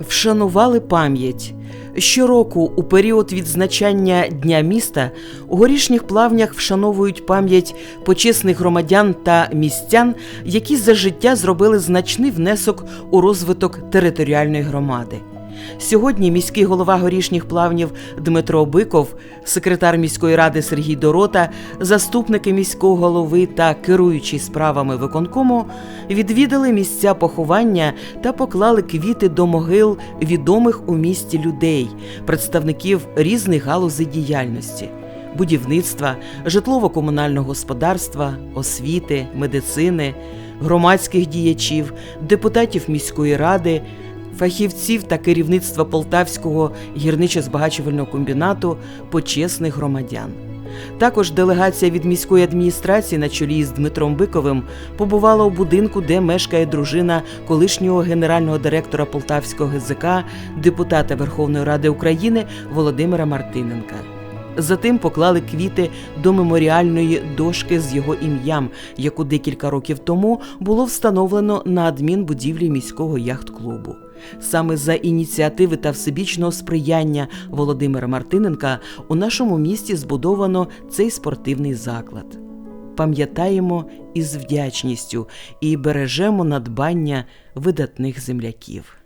вшанували пам'ять. Щороку, у період відзначання Дня міста, у горішніх плавнях вшановують пам'ять почесних громадян та містян, які за життя зробили значний внесок у розвиток територіальної громади. Сьогодні міський голова горішніх плавнів Дмитро Биков, секретар міської ради Сергій Дорота, заступники міського голови та керуючий справами виконкому відвідали місця поховання та поклали квіти до могил відомих у місті людей, представників різних галузей діяльності. Будівництва, житлово-комунального господарства, освіти, медицини, громадських діячів, депутатів міської ради, фахівців та керівництва Полтавського гірничо-збагачувального комбінату почесних громадян. Також делегація від міської адміністрації на чолі з Дмитром Биковим побувала у будинку, де мешкає дружина колишнього генерального директора Полтавського ГЗК, депутата Верховної Ради України Володимира Мартиненка. Затим поклали квіти до меморіальної дошки з його ім'ям, яку декілька років тому було встановлено на адмінбудівлі міського яхт-клубу. Саме за ініціативи та всебічного сприяння Володимира Мартиненка у нашому місті збудовано цей спортивний заклад. Пам'ятаємо із вдячністю і бережемо надбання видатних земляків.